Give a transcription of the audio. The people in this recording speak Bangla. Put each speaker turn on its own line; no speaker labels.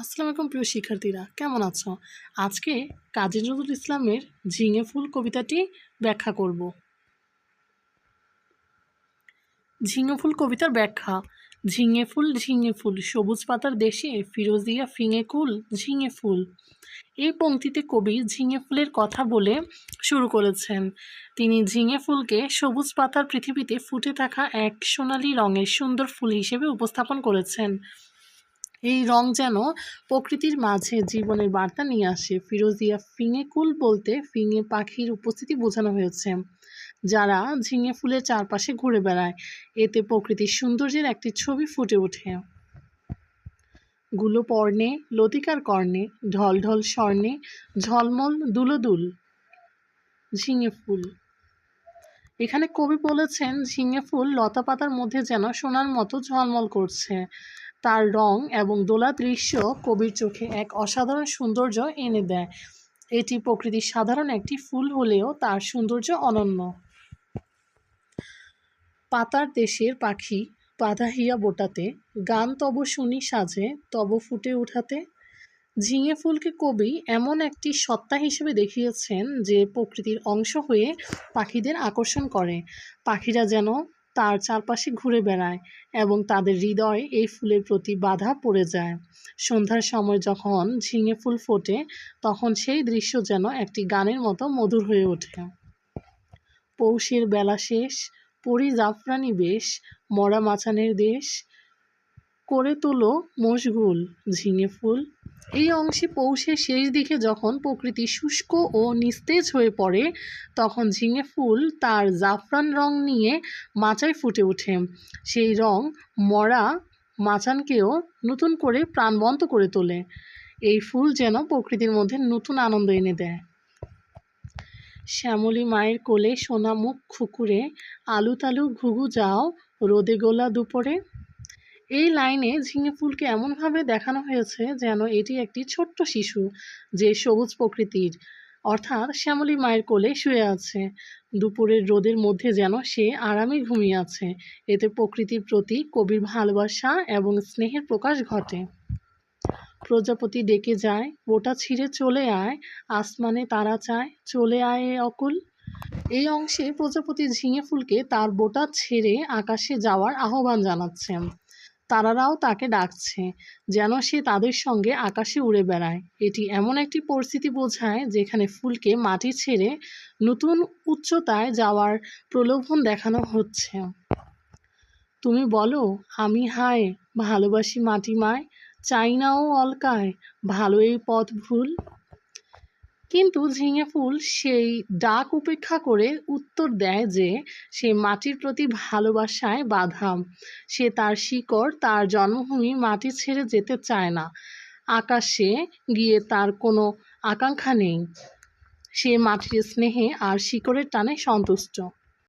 আসসালামু আলাইকুম প্রিয় শিক্ষার্থীরা, কেমন আছো? আজকে কাজী নজরুল ইসলামের ঝিঙে ফুল কবিতাটি ব্যাখ্যা করব। ঝিঙে ফুল কবিতার ব্যাখ্যা, ঝিঙে ফুল ঝিঙে ফুল, সবুজ পাতার দেশে ফিরোজিয়া ফিঙে কুল, ঝিঙে ফুল। এই পংক্তিতে কবি ঝিঙে ফুলের কথা বলে শুরু করেছেন। তিনি ঝিঙে ফুলকে সবুজ পাতার পৃথিবীতে ফুটে থাকা এক সোনালি রঙের সুন্দর ফুল হিসেবে উপস্থাপন করেছেন। এই রং যেন প্রকৃতির মাঝে জীবনের বার্তা নিয়ে আসে। ফিরোজিয়া ফিঙে কুল বলতে ফিঙে পাখির উপস্থিতি বোঝানো হয়েছে। যারা ঝিঙে ফুলের চারপাশে ঘুরে বেড়ায়, এতে প্রকৃতির সৌন্দর্যের একটি ছবি ফুটে ওঠে। গুলো পর্ণে লতিকার কর্ণে ঢল ঢল স্বর্ণে ঝলমল দুলদুল, ঝিঙে ফুল। এখানে কবি বলেছেন, ঝিঙে ফুল লতা পাতার মধ্যে যেন সোনার মতো ঝলমল করছে। তার রং এবং দোলা দৃশ্য কবির চোখে এক অসাধারণ সৌন্দর্য এনে দেয়। এটি প্রকৃতির সাধারণ একটি ফুল হলেও তার সৌন্দর্য অনন্য। পাতার দেশের পাখি বাধাহিয়া বোটাতে, গান তব শুনি সাজে, তব ফুটে উঠাতে। ঝিঙে ফুলকে কবি এমন একটি সত্তা হিসেবে দেখিয়েছেন যে প্রকৃতির অংশ হয়ে পাখিদের আকর্ষণ করে। পাখিরা যেন তার চারপাশে ঘুরে বেড়ায় এবং তাদের হৃদয় এই ফুলের প্রতি বাধা পড়ে যায়। সন্ধ্যার সময় যখন ঝিঙে ফুল ফোটে, তখন সেই দৃশ্য যেন একটি গানের মতো মধুর হয়ে ওঠে। পৌষের বেলা শেষ, পরি জাফরানি বেশ, মরা মাছানের দেশ করে তোলো মশগুল, ঝিঙে ফুল। এই অংশে পৌষের শেষ দিকে যখন প্রকৃতি শুষ্ক ও নিস্তেজ হয়ে পড়ে, তখন ঝিঙে ফুল তার জাফরান রং নিয়ে মাচায় ফুটে ওঠে। সেই রং মরা মাচানকেও নতুন করে প্রাণবন্ত করে তোলে। এই ফুল যেন প্রকৃতির মধ্যে নতুন আনন্দ এনে দেয়। শ্যামলী মায়ের কোলে সোনামুখ খুকুরে, আলু তালু ঘুঘু যাও রোদে গোলা দুপুরে। এই লাইনে ঝিঙে ফুলকে এমনভাবে দেখানো হয়েছে যেন এটি একটি ছোট্ট শিশু যে সবুজ প্রকৃতির। অর্থাৎ শ্যামলী মায়ের কোলে শুয়ে আছে। দুপুরের রোদের মধ্যে যেন সে আরামে ঘুমিয়ে আছে। এতে প্রকৃতির প্রতি কবির ভালোবাসা এবং স্নেহের প্রকাশ ঘটে। প্রজাপতি ডেকে যায়, ওটা ছিঁড়ে চলে আয়, আসমানে তারা চায়, চলে আয় অকুল। এই অংশে প্রজাপতি ঝিঙে ফুলকে তার বোটা ছেড়ে আকাশে যাওয়ার আহ্বান জানাচ্ছেন। তারারাও তাকে ডাকছে যেন সে তাদের সঙ্গে আকাশে উড়ে বেড়ায়। এটি এমন একটি পরিস্থিতি বোঝায় যেখানে ফুলকে মাটি ছেড়ে নতুন উচ্চতায় যাওয়ার প্রলোভন দেখানো হচ্ছে। তুমি বলো, আমি হায়, ভালোবাসি মাটি মায়, চাই না ও অলকায়, ভালো এই পথ ভুল কিন্তু ঝিঙে ফুল সেই ডাক উপেক্ষা করে উত্তর দেয় যে সে মাটির প্রতি ভালোবাসায় বাধা। সে তার শিকড়, তার জন্মভূমি মাটি ছেড়ে যেতে চায় না। আকাশে গিয়ে তার কোনো আকাঙ্ক্ষা নেই। সে মাটির স্নেহে আর শিকড়ের টানে সন্তুষ্ট।